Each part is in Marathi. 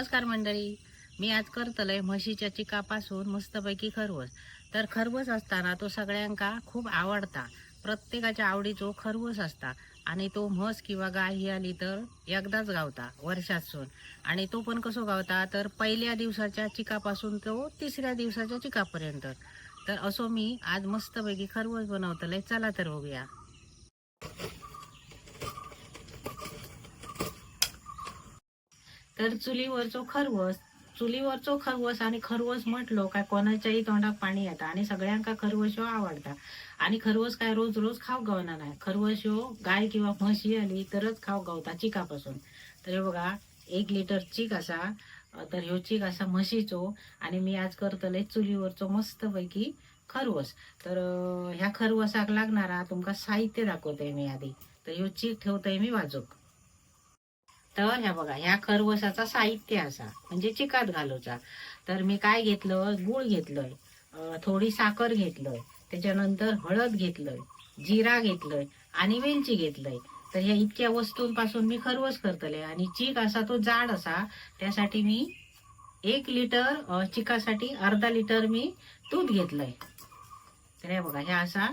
नमस्कार मंडळी. मी आज करतलंय म्हशीच्या चिकापासून मस्तपैकी खरवस. तर खरवस असताना तो सगळ्यांका खूप आवडता. प्रत्येकाच्या आवडीचो खरवस असता. आणि तो म्हस किंवा गाय ही आली तर एकदाच गावता वर्षातून आणि तो पण कसो गावता तर पहिल्या दिवसाच्या चिकापासून तो तिसऱ्या दिवसाच्या चिकापर्यंत. तर असो मी आज मस्तपैकी खरवस बनवतलंय. चला तर बघूया. तर चुलीवरचो खरवस चुलीवरचो खरवस आणि खरवस म्हटलो काय कोणाच्याही तोंडात पाणी येतं आणि सगळ्यांका खरवस ह्यो आवडता. आणि खरवस काय रोज रोज खाऊ गावना नाही खरवस ह्यो गाय किंवा म्हशी आली तरच खाऊ गावता चिकापासून. तर हे बघा एक लिटर चीक असा तर ह्यो चीक असा म्हशीचो आणि मी आज करतले चुलीवरचो मस्तपैकी खरवस. तर ह्या खरवसाक लागणारा तुमका साहित्य दाखवते मी आधी. तर ह्यो चीक ठेवतोय मी वाजूक. तर ह्या बघा ह्या खरवसाचा साहित्य असा म्हणजे चिकात घालूचा. तर मी काय घेतलं गुळ घेतलंय थोडी साखर घेतलंय त्याच्यानंतर हळद घेतलंय जिरा घेतलंय आणि वेलची घेतलंय. तर ह्या इतक्या वस्तूंपासून मी खरवस करतले आणि चीक असा तो जाड असा त्यासाठी मी एक लिटर चिकासाठी अर्धा लिटर मी दूध घेतलंय. तर हे बघा ह्या असा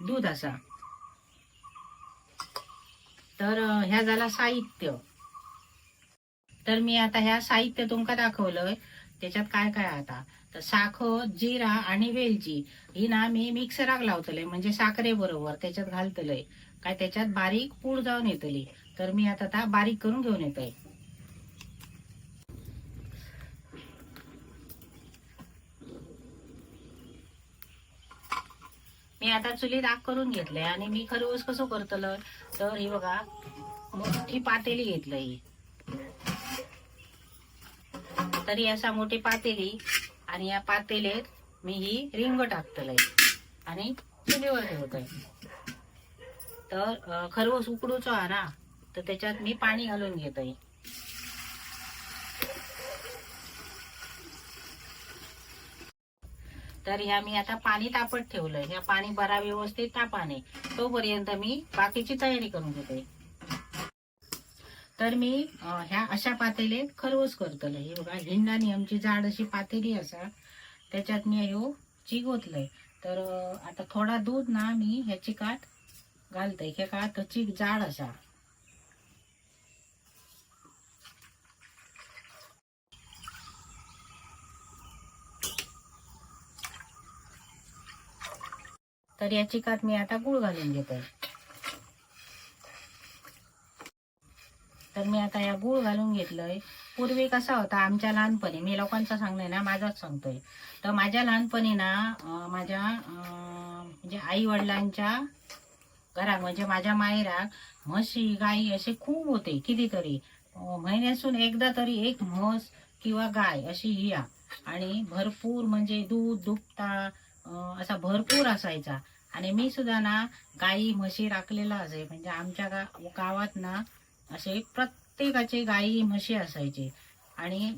दूध असा. तर ह्या झाला साहित्य. तर मी आता ह्या साहित्य तुमका दाखवलंय. त्याच्यात काय काय आता? तर साखर जिरा आणि वेलची. ही ना मी मिक्सराक लावतले म्हणजे साखरे बरोबर. त्याच्यात घालतलंय. काय त्याच्यात बारीक पूड जाऊन येतली. तर मी आता ता बारीक करून घेऊन येतोय. मी आता चुलीत आग करून घेतलंय आणि मी खरवस कसं करतलं तर ही बघा मोठी पातेली घेतलं ही तरी असा मोठी पातेली आणि या पातेलीत मी ही रिंग टाकतलंय. आणि चुलीवर ठेवतोय. तर खरवस उकडूचो हा ना तर त्याच्यात मी पाणी घालून घेतोय. तर ह्या मी आता पाणी तापत ठेवलंय. ह्या पाणी बरा व्यवस्थित तापाने. तोपर्यंत मी बाकीची तयारी करून घेते तर मी ह्या अशा पातेले खरवस करतले हे बघा हिंडानी आमची झाड अशी पातेली असा त्याच्यात मी ह्यो चीक तर आता थोडा दूध ना मी ह्या चिकात घालतय. हे का तर चीक जाड असा. तर या चिकात मी आता गुळ घालून घेतोय तर मी आता या गुळ घालून घेतलंय. पूर्वी कसा होता आमच्या लहानपणी मी लोकांचं सांगणं ना माझाच सांगतोय. तर माझ्या लहानपणी ना माझ्या म्हणजे आई वडिलांच्या घरात म्हणजे माझ्या मायराक म्हशी गाई असे खूप होते कितीतरी. महिन्यासून महिन्यातून एकदा तरी एक म्हस किंवा गाय अशी हिया. आणि भरपूर म्हणजे दूध दुभता असा भरपूर असायचा. आणि मी सुद्धा ना गाई म्हशी राखलेला असे म्हणजे आमच्या गा गावात ना असे प्रत्येकाचे गाई म्हशी असायचे. आणि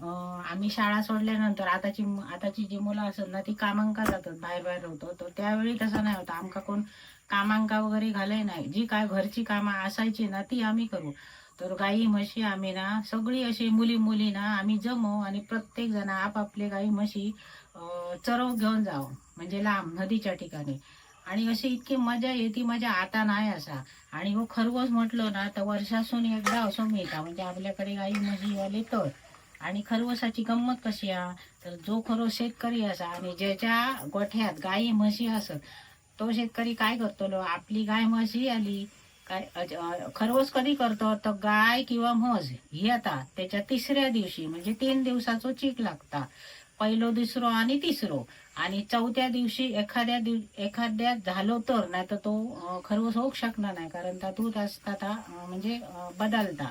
आम्ही शाळा सोडल्यानंतर आताची आताची जी मुलं असत ना ती कामांका जातात बाहेर बाहेर होतो. तर त्यावेळी तसं नाही होतं. आमका कोण कामांका वगैरे घालाय नाही. जी काय घरची कामं असायची ना ती आम्ही करू. तर गाई म्हशी आम्ही ना सगळी अशी मुली मुली ना आम्ही जमू आणि प्रत्येक जण आपापले गाई म्हशी चरव घेऊन जाऊ. म्हणजे लांब नदीच्या ठिकाणी. आणि अशी इतकी मजा येते मजा आता नाही असा. आणि हो खरवस म्हटलं ना तर वर्षासून एकदा असं मिळता. म्हणजे आपल्याकडे गाई म्हशी आले तर. आणि खरवसाची गंमत कशी आहे तर जो खरो शेतकरी असा आणि ज्याच्या गोठ्यात गाई म्हशी असत तो शेतकरी काय करतो आपली गाय म्हशी आली. काय अज- खरवस कधी करतो? तर गाय किंवा म्हस ही आता त्याच्या तिसऱ्या दिवशी म्हणजे तीन दिवसाचो चीक लागता. पहिलो दुसरो आणि तिसरो. आणि चौथ्या दिवशी एखाद्या दिव एखाद्या झालो तर नाही तर तो खरवस होऊ शकणार नाही कारण त्या दूध असता ता, म्हणजे बदलता.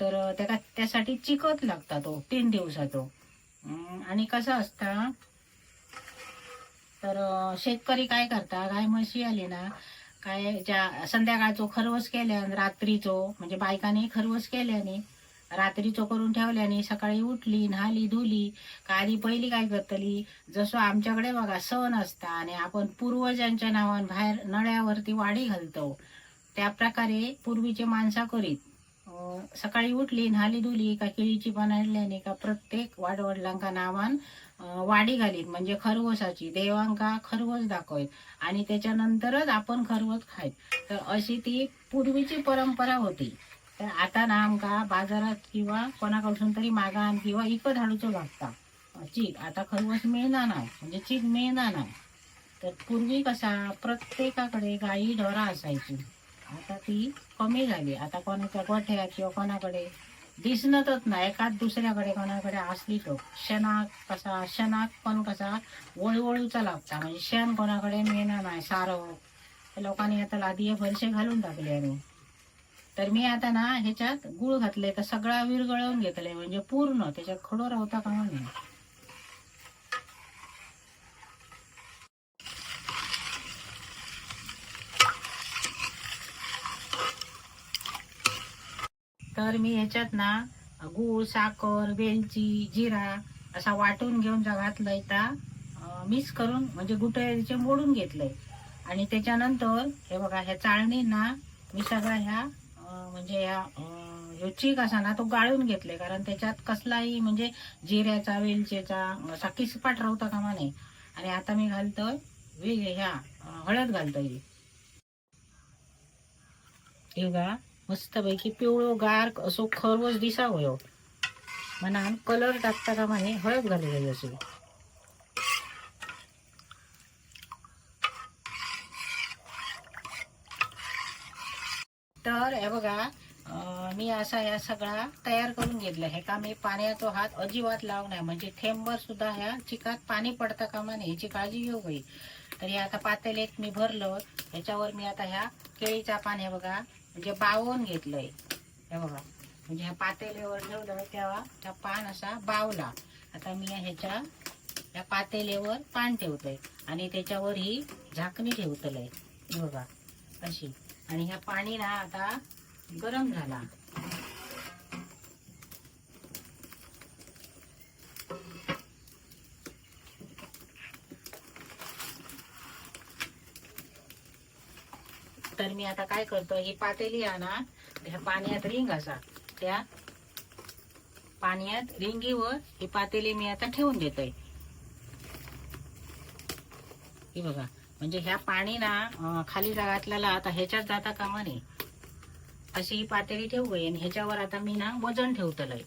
तर त्याका त्यासाठी चिकत लागता तो तीन दिवसाचो. आणि कसं असता तर शेतकरी काय करता गाय म्हशी आली ना काय ज्या संध्याकाळचो खरवस केल्यान रात्रीचो म्हणजे बायकाने खरवस केल्याने रात्रीचं करून ठेवल्याने सकाळी उठली न्हाली धुली. का आधी पहिली काय करतली? जसं आमच्याकडे बघा सण असता आणि आपण पूर्वजांच्या नावान बाहेर नळ्यावरती वाडी घालतो त्या प्रकारे पूर्वीचे माणसा करीत. सकाळी उठली न्हाली धुली का केळीची पानं आणल्याने का प्रत्येक वाडवडिलांका नावान वाडी घालीत. म्हणजे खरवसाची देवांका खरवस दाखवत आणि त्याच्यानंतरच आपण खरवस खायत. तर अशी ती पूर्वीची परंपरा होती. तर आता ना आमका बाजारात किंवा कोणाकडसून तरी मागान किंवा इकत हाडूचो लागता. चीक आता खरवस मिळणार नाही म्हणजे चीक मिळणार नाही. तर पूर्वी कसा प्रत्येकाकडे गाई ढोरा असायची. आता ती कमी झाली. आता कोणाच्या गोठ्यात किंवा कोणाकडे दिसणतच नाही. एकाच दुसऱ्याकडे कोणाकडे असली तो शेणाक कसा शेणाक पण कसा वळवळूचा लागता. म्हणजे शेण कोणाकडे मिळणार नाही सारं. लोकांनी आता लादीये फरशे घालून टाकले आणि तर मी आता ना ह्याच्यात गुळ घातले तर सगळा विरगळवून घेतले म्हणजे पूर्ण. त्याच्यात खडो राहता का नाही तर मी ह्याच्यात ना गूळ साखर वेलची जिरा असा वाटून घेऊन ज्या घातलंय त्या मिक्स करून म्हणजे गुटळ्याचे मोडून घेतलंय. आणि त्याच्यानंतर हे बघा ह्या चाळणी ना मी सगळ्या ह्या म्हणजे जो चीक असा ना तो गाळून घेतले. कारण त्याच्यात कसलाही म्हणजे जिऱ्याचा वेलचेचा असा किसपाट राहता कामा नाही आणि आता मी घालतोय वेग ह्या हळद घालतोय. हे मस्तपैकी पिवळो गार असो खरवस दिसा होयो म्हणान कलर टाकता का म्हणे हळद घालू जाई तर हे बघा. मी असा ह्या सगळा तयार करून घेतला. हे का मी पाण्याचा हात अजिबात लावू नये. म्हणजे थेंबर सुद्धा ह्या चिकात पाणी पडतं कामा नये ह्याची काळजी घेऊ बाई. तर हे आता पातेल एक मी भरलं. ह्याच्यावर मी आता ह्या केळीचा पान हे बघा म्हणजे बावून घेतलंय. हे बघा. म्हणजे ह्या पातेलीवर ठेवलं तेव्हा त्या पान असा बावला. आता मी ह्याच्या या पातेलीवर पान ठेवतोय. आणि त्याच्यावर ही झाकणी ठेवतलंय. बघा. अशी. आणि ह्या पाणी ना आता गरम झाला. तर मी आता काय करतो ही पातेली आहे ना ह्या पाण्यात रिंग असा. त्या पाण्यात रिंगीवर ही पातेली मी आता ठेवून देतोय. ही बघा. म्हणजे ह्या पाणी ना खाली घातलेला आता ह्याच्यात जाता कामा नये. अशी ही पातेली ठेवू आणि ह्याच्यावर आता मी ना वजन ठेवतलंय.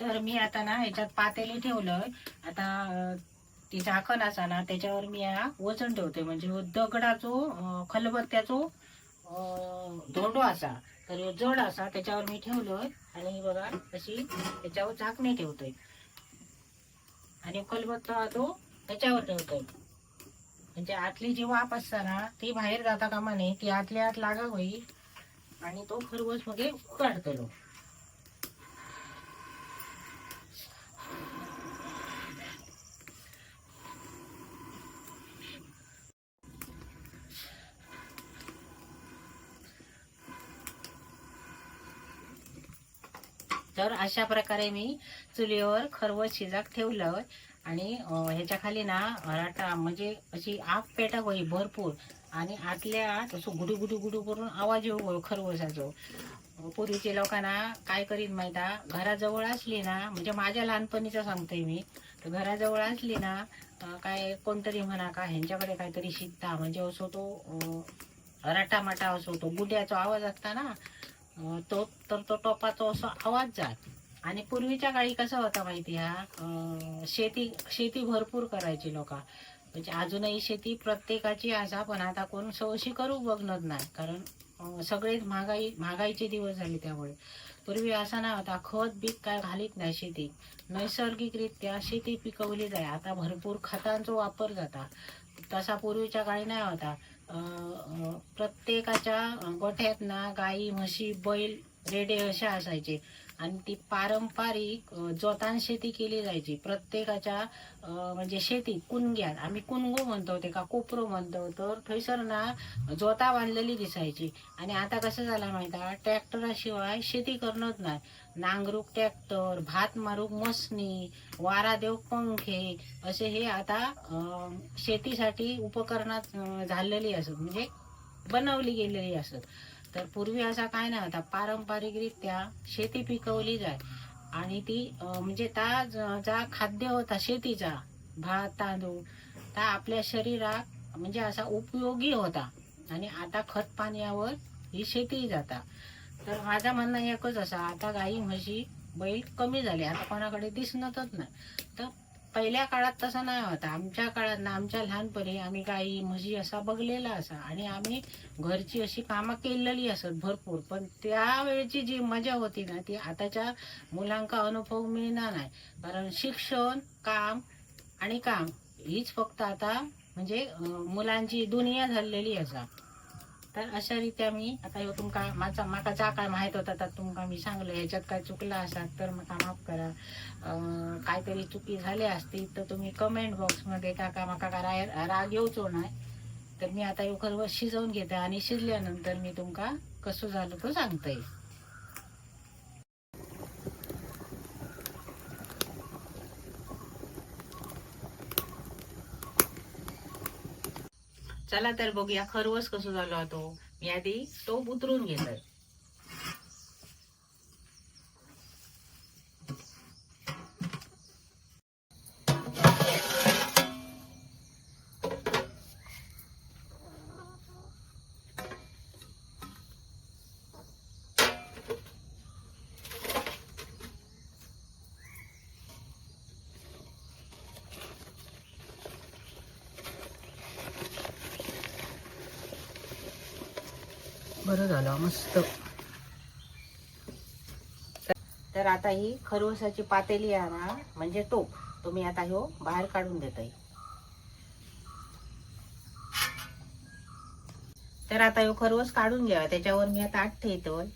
तर मी आता ना ह्याच्यात पातेली ठेवलंय. आता ती झाकण असा ना त्याच्यावर मी हा वजन ठेवते म्हणजे दगडाचो खलबत्त्याचो धोंडो असा. तर जड असा त्याच्यावर मी ठेवलोय. आणि बघा अशी त्याच्यावर झाकणी ठेवतोय. आणि खलबत्ता तो त्याच्यावर ठेवतो. म्हणजे आतली जी वाफ असता ना ती बाहेर जाता कामा नये ती आतल्या आत लागा होईल आणि तो खरवस मगे काढतो तर अशा प्रकारे मी चुलीवर खरवस शिजाक ठेवलं आणि ह्याच्याखाली ह्याच्या खाली ना राटा म्हणजे अशी आग पेटा होई भरपूर. आणि आतल्या आत असं गुडू गुडू गुडू करून आवाज येऊ होय खरवसाचो पूर्वीचे लोकांना काय करीत माहिता घराजवळ असली ना म्हणजे माझ्या लहानपणीचं सांगते मी तर घराजवळ असली ना काय कोणतरी म्हणा का ह्यांच्याकडे काहीतरी शिकता म्हणजे असो तो अं, राटामाटा असो तो गुड्याचा आवाज असता ना तो तर तो टोपाचा असा आवाज जात. आणि पूर्वीच्या काळी कसं होता माहिती हा? शेती शेती भरपूर करायची लोक. म्हणजे अजूनही शेती प्रत्येकाची असा पण आता कोण सवशी करू बघणार नाही. कारण सगळेच महागाई महागाईचे दिवस झाले त्यामुळे. पूर्वी असा ना होता. खत बीक काय घालीत नाही शेती नैसर्गिकरित्या शेती पिकवली जाय. आता भरपूर खतांचा वापर जाता. तसा पूर्वीच्या काळी नाही होता. प्रत्येकाच्या गोठ्यात ना गाई म्हशी बैल रेडे असे असायचे. आणि ती पारंपरिक जोतान शेती केली जायची. प्रत्येकाच्या म्हणजे शेती कुणग्यात आम्ही कुणगो म्हणतो ते का कोपरो म्हणतो. तर थंयसर ना जोता बांधलेली दिसायची. आणि आता कसं झालं माहिती ट्रॅक्टराशिवाय शेती करणंच नाही. नांगरूक ट्रॅक्टर भात मारूक मसनी वारा देव पंखे असे हे आता शेतीसाठी उपकरणात झालेली असत. म्हणजे बनवली गेलेली असत. तर पूर्वी असा काय नाही होता. पारंपरिकरित्या शेती पिकवली जाय. आणि ती म्हणजे त्या जा खाद्य होता शेतीचा भात तांदूळ त्या आपल्या शरीरात म्हणजे असा उपयोगी होता. आणि आता खत पाण्यावर ही शेती जाता. तर माझं म्हणणं एकच असा आता गाई म्हशी बैल कमी झाले. आता कोणाकडे दिसणतच नाही. तर पहिल्या काळात तसं नाही होता. आमच्या काळात ना आमच्या लहानपणी आम्ही गाई म्हशी असा बघलेला असा. आणि आम्ही घरची अशी कामं केलेली असत भरपूर. पण त्यावेळची जी मजा होती ना ती आताच्या मुलांका अनुभव मिळणार नाही. कारण शिक्षण काम आणि काम हीच फक्त आता म्हणजे मुलांची दुनिया झालेली असा. तर अशा रीत्या मी आता ह्यो तुमका माझा माका जा काय माहीत होता तर तुमका मी सांगलं ह्याच्यात काय चुकला असा तर माका माफ करा. काहीतरी चुकी झाली असती तर तुम्ही कमेंट बॉक्समध्ये काका माका का राग राग येऊचो नाही तर मी आता ह्यो खरवस शिजवून घेते आणि शिजल्यानंतर मी तुमका कसं झालं तो सांगते. चला तर बघूया खरवस कसं झाला तो. मी आधी तो उतरून घेतोय. बरं झालं मस्त. तर आता ही खरवसाची पातेली आहे ना म्हणजे टोप. तो मी आता ह्यो बाहेर काढून देतोय तर आता ह्यो खरवस काढून घ्यावा त्याच्यावर मी आता आठ ठेवतोय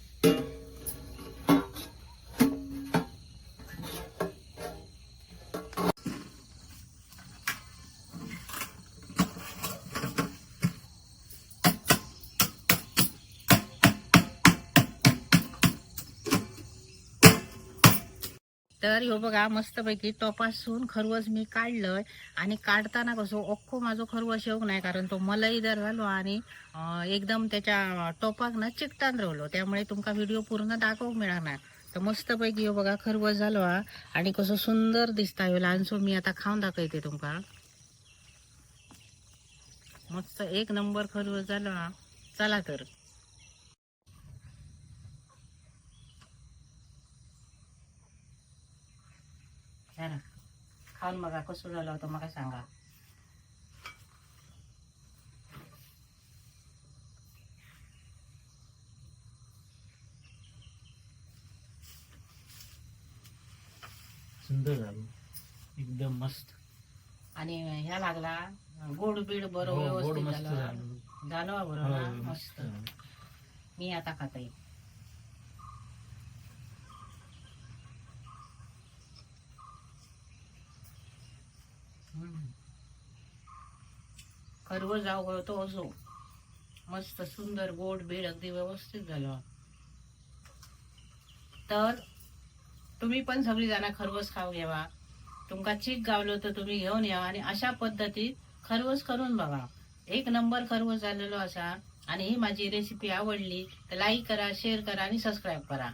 तर ह्यो बघा मस्तपैकी टोपासून खरवस मी काढलंय. आणि काढताना कसं अख्खो माझो खरवस येऊक नाही कारण तो मलई जर झालो आणि एकदम त्याच्या टोपाक ना चिकटान राहिलो. त्यामुळे तुमका व्हिडिओ पूर्ण दाखवूक मिळणार तर मस्तपैकी ह्यो बघा खरवस झालो आणि कसं सुंदर दिसता ह्यो लहानसो मी आता खाऊन दाखवते तुमका. मस्त एक नंबर खरवस झालो चला तर. झालं खाऊन बघा कसं झालं होतं मला सांगा. सुंदर झालं. एकदम मस्त. आणि ह्या लागला गोड बीड हो, बरोबर व्यवस्थित झालं. झालं. बरोबर हो, ना? मस्त. मी आता खाता येईल खरव जाऊ तो असो. मस्त सुंदर गोड बीड अगदी व्यवस्थित झालं. तर तुम्ही पण सगळी जण खरवस खाऊ घ्यावा. तुमका चीक गावलो तर तुम्ही घेऊन या आणि अशा पद्धतीत खरवस करून बघा. एक नंबर खरवस झालेलो असा आणि ही माझी रेसिपी आवडली तर लाईक करा शेअर करा आणि सबस्क्राईब करा.